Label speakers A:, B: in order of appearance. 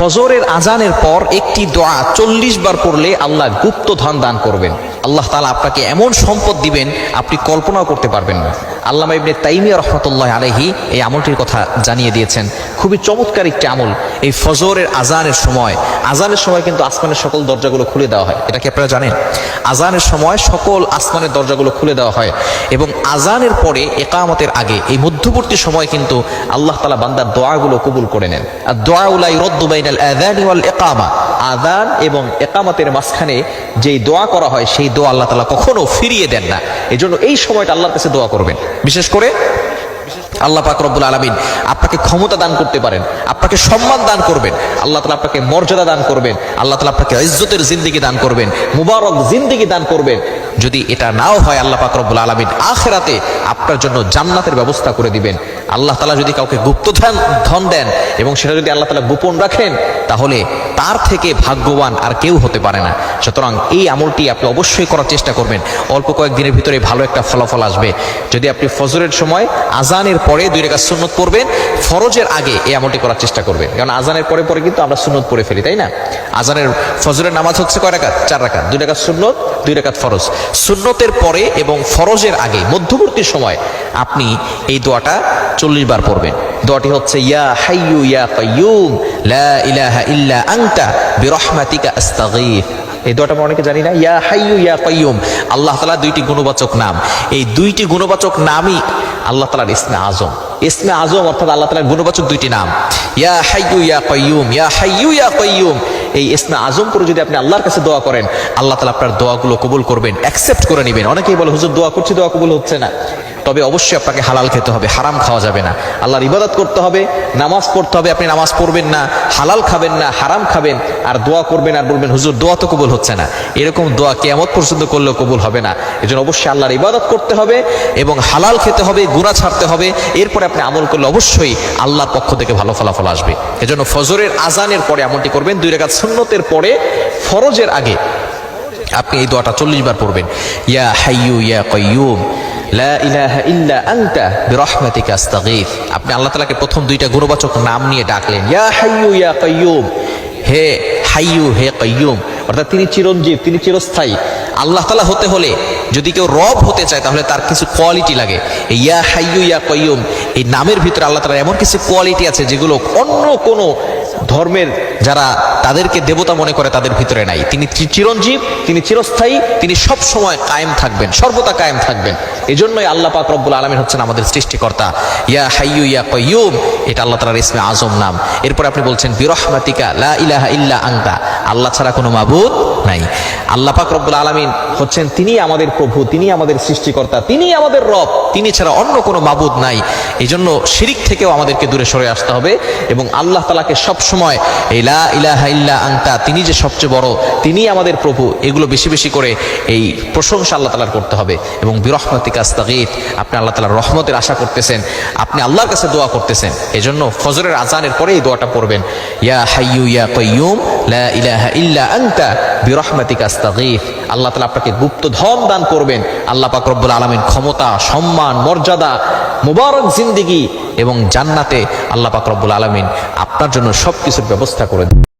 A: ফজরের আজানের পর একটি দোয়া চল্লিশ বার পড়লে আল্লাহ গুপ্ত ধন দান করবেন। আল্লাহ তালা আপনাকে এমন সম্পদ দিবেন, আপনি কল্পনাও করতে পারবেন না। আল্লাহ ইবনে তাইমিয়া রহমতুল্লাহ আলহি এই আমলটির কথা জানিয়ে দিয়েছেন। খুবই চমৎকার একটি আমল এই ফজরের আজানের সময়। আজানের সময় কিন্তু আসমানের সকল দরজাগুলো খুলে দেওয়া হয়। এটা কি আপনারা জানেন? আজানের সময় সকল আসমানের দরজাগুলো খুলে দেওয়া হয় এবং আজানের পরে একামতের আগে, এই মধ্যবর্তী সময় কিন্তু আল্লাহ তালা বান্দার দোয়াগুলো কবুল করে নেন। আর দোয়া উলাই রদ্দু বাইনাল আযানি ওয়াল ইকামা। আজান এবং একামতের মাঝখানে যেই দোয়া করা হয়, সেই দোয়া আল্লাহ তালা কখনো ফিরিয়ে দেন না। এই জন্য এই সময়টা আল্লাহর কাছে দোয়া করবেন। বিশেষ করে আল্লাহ পাক রব্বুল আলমিন আপনাকে ক্ষমতা দান করতে পারেন, আপনাকে সম্মান দান করবেন, আল্লাহ তালা আপনাকে মর্যাদা দান করবেন, আল্লাহ তালা আপনাকে ইজ্জতের জিন্দিগি দান করবেন, মুবারক জিন্দিগি দান করবেন। যদি এটা নাও হয় আল্লাহ পাক রব্বুল আলমিন, আখেরাতে আপনার জন্য জান্নাতের ব্যবস্থা করে দিবেন। আল্লাহ তালা যদি কাউকে গুপ্ত ধন দেন এবং সেটা যদি আল্লাহ তালা গোপন রাখেন, তাহলে তার থেকে ভাগ্যবান আর কেউ হতে পারে না। সুতরাং এই আমলটি আপনি অবশ্যই করার চেষ্টা করবেন। অল্প কয়েকদিনের ভিতরে ভালো একটা ফলাফল আসবে। যদি আপনি ফজরের সময় আজানের পরে দুই রেখা সুন্নত পড়বেন, ফরজের আগে এই আমলটি করার চেষ্টা করবেন। কারণ আজানের পরে পরে কিন্তু আমরা সুন্নত পড়ে ফেলি, তাই না? আজানের ফজরের নামাজ হচ্ছে কয় রাকাত চার রাকাত দুই রাকাত সুন্নত, দুই রাকাত ফরজ। সুন্নতের পরে এবং ফরজের আগে মধ্যবর্তী সময় আপনি এই দোয়াটা চল্লিশ বার পড়বেন। দোয়াটি হচ্ছে, ইয়া হাইয়ু ইয়া কাইয়ুম, লা ইলাহা ইল্লা আনতা, বিরহমাতিকা আস্তাগীথ এই দোয়াটা আমরা অনেকে জানি না, ইয়া হাইয়ু ইয়া কাইয়ুম। আল্লাহ তাআলা দুইটি গুণবাচক নাম। এই দুইটি গুণবাচক নামই আল্লাহ তাআলার ইসমে আজম। ইসমে আজম অর্থাৎ আল্লাহ তাআলার গুণবাচক দুইটি নাম। ইয়া হাইয়ু ইয়া কাইয়ুম, ইয়া হাইয়ু ইয়া কাইয়ুম। এই ইসমে আজম করে যদি আপনি আল্লাহর কাছে দোয়া করেন, আল্লাহ তাআলা আপনার দোয়াগুলো কবুল করবেন অ্যাকসেপ্ট করে নেবেন। অনেকেই বলে, হুজুর, দোয়া করছি, দোয়া কবুল হচ্ছে না। তবে অবশ্যই আপনাকে হালাল খেতে হবে, হারাম খাওয়া যাবে না। আল্লাহর ইবাদত করতে হবে, নামাজ পড়তে হবে, আপনি নামাজ পড়বেন না, হালাল খাবেন না, হারাম খাবেন, আর দোয়া করবেন আর বলবেন, হুজুর, দোয়া তো কবুল হচ্ছে না। এরকম দোয়া কেমত পর্যন্ত করলেও কবুল হবে না। এজন্য অবশ্যই আল্লাহর ইবাদত করতে হবে এবং হালাল খেতে হবে গুণা ছাড়তে হবে। এরপরে আপনি আমল করলে অবশ্যই আল্লাহর পক্ষ থেকে ভালো ফলাফল আসবে। এজন্য ফজরের আজানের পরে আমলটি করবেন, দুই রেখাত সুন্নতের পরে ফরজের আগে আপনি এই দোয়াটা চল্লিশ বার পড়বেন। ইয়া হাইয়ু ইয়া কয়ুম লা ইলাহা ইল্লা আনতা বিরহমাতিকা আস্তাগীথ আপনি আল্লাহ তাআলাকে প্রথম দুইটা গুণবাচক নাম নিয়ে ডাকলেন। ইয়া হাইয়ু, ইয়া কাইয়ুম। হে হাইয়ু, হে কাইয়ুম। অর্থাৎ তিনি চিরঞ্জীব, তিনি চিরস্থায়ী। আল্লাহ তাআলা হতে হলে যদি কেউ রব হতে চায়, তাহলে তার কিছু কোয়ালিটি লাগে। ইয়া হাইয়ু, ইয়া কাইয়ুম, এই নামের ভিতরে আল্লাহ তাআলার এমন কিছু কোয়ালিটি আছে যেগুলো অন্য কোনো ধর্মের যারা তাদেরকে দেবতা মনে করে তাদের ভিতরে নাই। তিনি চিরঞ্জীব, তিনি চিরস্থায়ী, তিনি সব সময় কায়েম থাকবেন, সর্বদা কায়েম থাকবেন। এই জন্যই আল্লাহ পাক রব্বুল আলমিন হচ্ছেন আমাদের সৃষ্টিকর্তা। ইয়া হাইয়ু ইয়া কয়ুম এটা আল্লাহ তালার ইসমে আজম নাম। এরপর আপনি বলছেন, বিরহমাতিকা লা ইলাহা ইল্লা আংতা আল্লাহ ছাড়া কোনো মাবুদ নাই। আল্লাহ পাক রব্বুল আলমিন হচ্ছেন তিনি আমাদের প্রভু তিনি আমাদের সৃষ্টিকর্তা তিনি আমাদের রব। তিনি ছাড়া অন্য কোনো মাবুদ নাই। এই জন্য শিরিক থেকেও আমাদেরকে দূরে সরে আসতে হবে এবং আল্লাহ তালাকে সবসময় এই লা ইলাহা ইল্লা আংতা তিনি যে সবচেয়ে বড় তিনি আমাদের প্রভু। এগুলো বেশি বেশি করে এই প্রশংসা আল্লাহ তালার করতে হবে। এবং বিরহমতিকা আস্তাগীত, আপনি আল্লাহ তালার রহমতের আশা করতেছেন, আপনি আল্লাহর কাছে দোয়া করতেছেন। এজন্য ফজরের আজানের পরে এই দোয়াটা পড়বেন। ইয়া হাইয়ু ইয়া কাইয়ুম, লা ইলাহা ইল্লা আনতা, বিরহমাতিকা আস্তাগীথ আল্লাহ তাআলা আপনাকে গুপ্ত ধন দান করবেন। আল্লাহ পাক রব্বুল আলামিন ক্ষমতা, সম্মান, মর্যাদা মুবারক জিন্দিগি এবং জান্নাতে আল্লাহ পাক আলামিন আপনার জন্য সবকিছুর ব্যবস্থা করে দেন